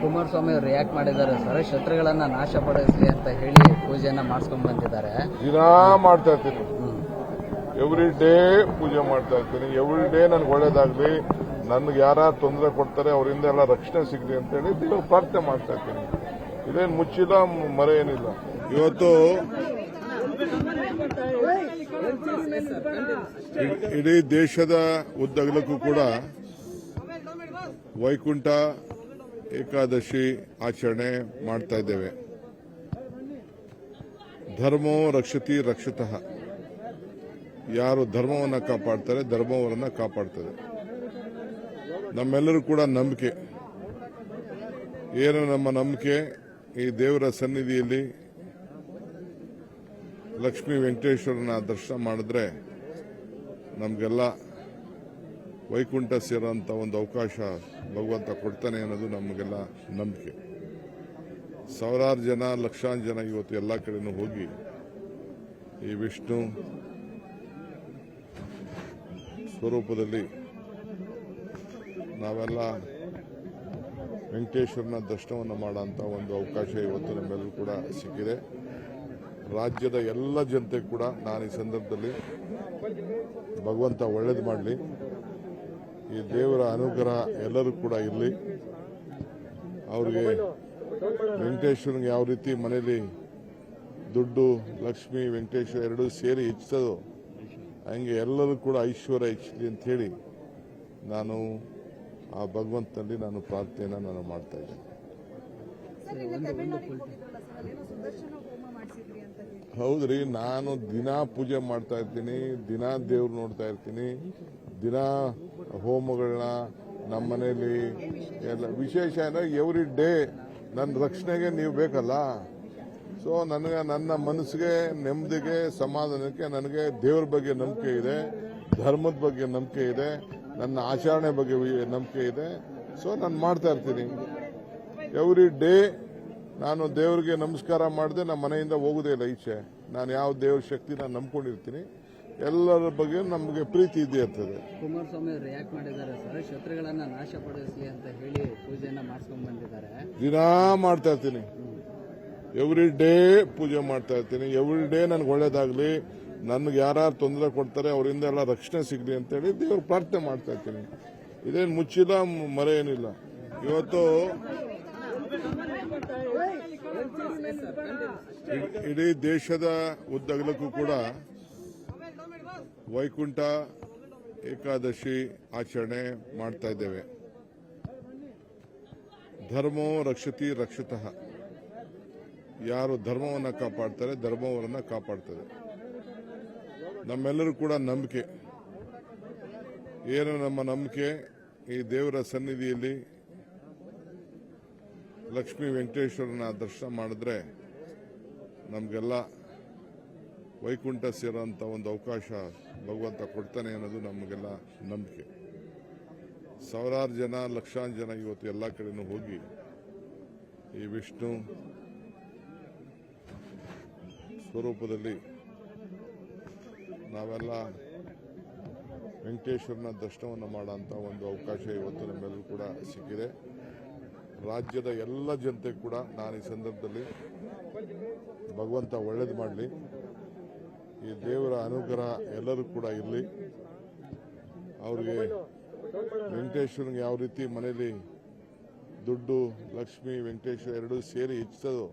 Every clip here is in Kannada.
ಕುಮಾರಸ್ವಾಮಿ ಅವರು ರಿಯಾಕ್ಟ್ ಮಾಡಿದ್ದಾರೆ. ಸರ್ ಶತ್ರುಗಳನ್ನ ನಾಶ ಪಡಿಸಲಿ ಅಂತ ಹೇಳಿ ಪೂಜೆಯನ್ನ ಮಾಡಿಸ್ಕೊಂಡ್ ಬಂದಿದ್ದಾರೆ. ದಿನಾ ಮಾಡ್ತಾ ಇರ್ತೀನಿ. ಎವ್ರಿ ಡೇ ಪೂಜೆ ಮಾಡ್ತಾ ಇರ್ತೀನಿ. ಎವ್ರಿ ಡೇ ನನ್ಗೆ ಒಳ್ಳೇದಾಗ್ಲಿ. ನನ್ಗೆ ಯಾರು ತೊಂದರೆ ಕೊಡ್ತಾರೆ ಅವರಿಂದ ಎಲ್ಲ ರಕ್ಷಣೆ ಸಿಗಲಿ ಅಂತೇಳಿ ದೇವ್ರ ಪ್ರಾರ್ಥನೆ ಮಾಡ್ತಾ ಇರ್ತೀನಿ. ಇದೇನು ಮುಚ್ಚಿಲ್ಲ ಮರೆ ಏನಿಲ್ಲ. ಇವತ್ತು ಇಡ್- ಇಡೀ ದೇಶದ ಉದ್ದಗಲಕ್ಕೂ ಕೂಡ ವೈಕುಂಠ ಏಕಾದಶಿ ಆಚರಣೆ ಮಾಡ್ತಾ ಇದ್ದೇವೆ. ಧರ್ಮೋ ರಕ್ಷತಿ ರಕ್ಷತಃ. ಯಾರು ಧರ್ಮವನ್ನು ಕಾಪಾಡ್ತಾರೆ ಧರ್ಮವನ್ನು ಕಾಪಾಡ್ತಾರೆ ನಮ್ಮೆಲ್ಲರೂ ಕೂಡ ನಂಬಿಕೆ. ಏನು ನಮ್ಮ ನಂಬಿಕೆ? ಈ ದೇವರ ಸನ್ನಿಧಿಯಲ್ಲಿ ಲಕ್ಷ್ಮೀ ವೆಂಕಟೇಶ್ವರನ ದರ್ಶನ ಮಾಡಿದ್ರೆ ನಮಗೆಲ್ಲ ವೈಕುಂಠ ಸೇರೋಂಥ ಒಂದು ಅವಕಾಶ ಭಗವಂತ ಕೊಡ್ತಾನೆ ಅನ್ನೋದು ನಮಗೆಲ್ಲ ನಂಬಿಕೆ. ಸಾವಿರಾರು ಜನ, ಲಕ್ಷಾಂತರ ಜನ ಇವತ್ತು ಎಲ್ಲ ಕಡೆನೂ ಹೋಗಿ ಈ ವಿಷ್ಣು ಸ್ವರೂಪದಲ್ಲಿ ನಾವೆಲ್ಲ ವೆಂಕಟೇಶ್ವರನ ದರ್ಶನವನ್ನು ಮಾಡೋಂಥ ಒಂದು ಅವಕಾಶ ಇವತ್ತು ನಮ್ಮೆಲ್ಲರೂ ಕೂಡ ಸಿಕ್ಕಿದೆ. ರಾಜ್ಯದ ಎಲ್ಲ ಜನತೆ ಕೂಡ ನಾನು ಈ ಸಂದರ್ಭದಲ್ಲಿ ಭಗವಂತ ಒಳ್ಳೇದು ಮಾಡಲಿ. ಈ ದೇವರ ಅನುಗ್ರಹ ಎಲ್ಲರೂ ಕೂಡ ಇರಲಿ. ಅವ್ರಿಗೆ ವೆಂಕಟೇಶ್ವರನಿಗೆ ಯಾವ ರೀತಿ ಮನೇಲಿ ದುಡ್ಡು ಲಕ್ಷ್ಮಿ ವೆಂಕಟೇಶ್ವರ ಎರಡೂ ಸೇರಿ ಹೆಚ್ಚಿಸೋದು ಹಂಗೆ ಎಲ್ಲರೂ ಕೂಡ ಐಶ್ವರ್ಯ ಹೆಚ್ಚಲಿ ಅಂತ ಹೇಳಿ ನಾನು ಆ ಭಗವಂತನಲ್ಲಿ ನಾನು ಪ್ರಾರ್ಥನೆಯನ್ನು ನಾನು ಮಾಡ್ತಾ ಇದ್ದೇನೆ. ಹೌದ್ರಿ ನಾನು ದಿನಾ ಪೂಜೆ ಮಾಡ್ತಾ ಇರ್ತೀನಿ ದಿನಾ ದೇವ್ರು ನೋಡ್ತಾ ಇರ್ತೀನಿ ದಿನಾ ಹೋಮಗಳನ್ನ ನಮ್ಮ ಮನೆಯಲ್ಲಿ ಎಲ್ಲ ವಿಶೇಷ ಏನೋ ಎವ್ರಿ ಡೇ ನನ್ನ ರಕ್ಷಣೆಗೆ ನೀವು ಬೇಕಲ್ಲ. ಸೊ ನನಗೆ ನನ್ನ ಮನಸ್ಸಿಗೆ, ನೆಮ್ಮದಿಗೆ, ಸಮಾಧಾನಕ್ಕೆ ನನಗೆ ದೇವ್ರ ಬಗ್ಗೆ ನಂಬಿಕೆ ಇದೆ, ಧರ್ಮದ ಬಗ್ಗೆ ನಂಬಿಕೆ ಇದೆ, ನನ್ನ ಆಚರಣೆ ಬಗ್ಗೆ ನಂಬಿಕೆ ಇದೆ. ಸೊ ನಾನು ಮಾಡ್ತಾ ಇರ್ತೀನಿ. ಎವ್ರಿ ಡೇ ನಾನು ದೇವರಿಗೆ ನಮಸ್ಕಾರ ಮಾಡದೆ, ನಮ್ಮ ಮನೆಯಿಂದ ಹೋಗುದೇ ಇಲ್ಲ ಈಚೆ. ನಾನು ಯಾವ ದೇವ್ರ ಶಕ್ತಿ ನಾನು ನಂಬ್ಕೊಂಡಿರ್ತೀನಿ. ಎಲ್ಲರ ಬಗ್ಗೆ ನಮಗೆ ಪ್ರೀತಿ ಇದೆ ಇರ್ತದೆ ಕುಮಾರಸ್ವಾಮಿ ರಿಯಾಕ್ಟ್ ಮಾಡಿದ್ದಾರೆ ಸರ್. ಶತ್ರುಗಳನ್ನ ನಾಶ ಪಡಿಸಲಿ ಅಂತ ಹೇಳಿ ಪೂಜೆಯನ್ನ ಮಾಡಿಸ್ಕೊಂಡ್ ಬಂದಿದ್ದಾರೆ. ದಿನಾ ಮಾಡ್ತಾ ಇರ್ತೀನಿ. ಎವ್ರಿ ಡೇ ಪೂಜೆ ಮಾಡ್ತಾ ಇರ್ತೀನಿ. ಎವ್ರಿ ಡೇ ನನ್ಗೆ ಒಳ್ಳೇದಾಗ್ಲಿ. ನನ್ಗೆ ಯಾರು ತೊಂದರೆ ಕೊಡ್ತಾರೆ ಅವರಿಂದ ಎಲ್ಲ ರಕ್ಷಣೆ ಸಿಗಲಿ ಅಂತೇಳಿ ದೇವ್ರ ಪ್ರಾರ್ಥನೆ ಮಾಡ್ತಾ ಇರ್ತೀನಿ. ಇದೇನು ಮುಚ್ಚಿಲ್ಲ ಮರೆ ಏನಿಲ್ಲ. ಇವತ್ತು ಇಡ್- ಇಡೀ ದೇಶದ ಉದ್ದಗಲಕ್ಕೂ ಕೂಡ ವೈಕುಂಠ ಏಕಾದಶಿ ಆಚರಣೆ ಮಾಡ್ತಾ ಇದ್ದೇವೆ. ಧರ್ಮೋ ರಕ್ಷತಿ ರಕ್ಷತಃ. ಯಾರು ಧರ್ಮವನ್ನು ಕಾಪಾಡ್ತಾರೆ ಧರ್ಮವರನ್ನ ಕಾಪಾಡ್ತಾರೆ ನಮ್ಮೆಲ್ಲರೂ ಕೂಡ ನಂಬಿಕೆ. ಏನು ನಮ್ಮ ನಂಬಿಕೆ? ಈ ದೇವರ ಸನ್ನಿಧಿಯಲ್ಲಿ ಲಕ್ಷ್ಮೀ ವೆಂಕಟೇಶ್ವರನ ದರ್ಶನ ಮಾಡಿದ್ರೆ ನಮಗೆಲ್ಲ ವೈಕುಂಠ ಸೇರೋಂಥ ಒಂದು ಅವಕಾಶ ಭಗವಂತ ಕೊಡ್ತಾನೆ ಅನ್ನೋದು ನಮಗೆಲ್ಲ ನಂಬಿಕೆ. ಸಾವಿರಾರು ಜನ, ಲಕ್ಷಾಂತರ ಜನ ಇವತ್ತು ಎಲ್ಲ ಕಡೆನೂ ಹೋಗಿ ಈ ವಿಷ್ಣು ಸ್ವರೂಪದಲ್ಲಿ ನಾವೆಲ್ಲ ವೆಂಕಟೇಶ್ವರನ ದರ್ಶನವನ್ನು ಮಾಡೋಂಥ ಒಂದು ಅವಕಾಶ ಇವತ್ತು ನಮ್ಮೆಲ್ಲರೂ ಕೂಡ ಸಿಕ್ಕಿದೆ. ರಾಜ್ಯದ ಎಲ್ಲ ಜನತೆ ಕೂಡ ನಾನು ಈ ಸಂದರ್ಭದಲ್ಲಿ ಭಗವಂತ ಒಳ್ಳೇದು ಮಾಡಲಿ. ಈ ದೇವರ ಅನುಗ್ರಹ ಎಲ್ಲರೂ ಕೂಡ ಇರಲಿ. ಅವ್ರಿಗೆ ವೆಂಕಟೇಶ್ವರನಿಗೆ ಯಾವ ರೀತಿ ಮನೇಲಿ ದುಡ್ಡು, ಲಕ್ಷ್ಮಿ, ವೆಂಕಟೇಶ್ವರ ಎರಡೂ ಸೇರಿ ಹೆಚ್ಚಿಸೋದು,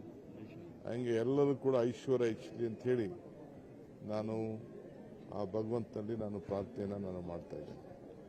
ಹಂಗೆ ಎಲ್ಲರೂ ಕೂಡ ಐಶ್ವರ್ಯ ಅಂತ ಹೇಳಿ ನಾನು ಆ ಭಗವಂತನಲ್ಲಿ ನಾನು ಪ್ರಾರ್ಥನೆಯನ್ನು ನಾನು ಮಾಡ್ತಾ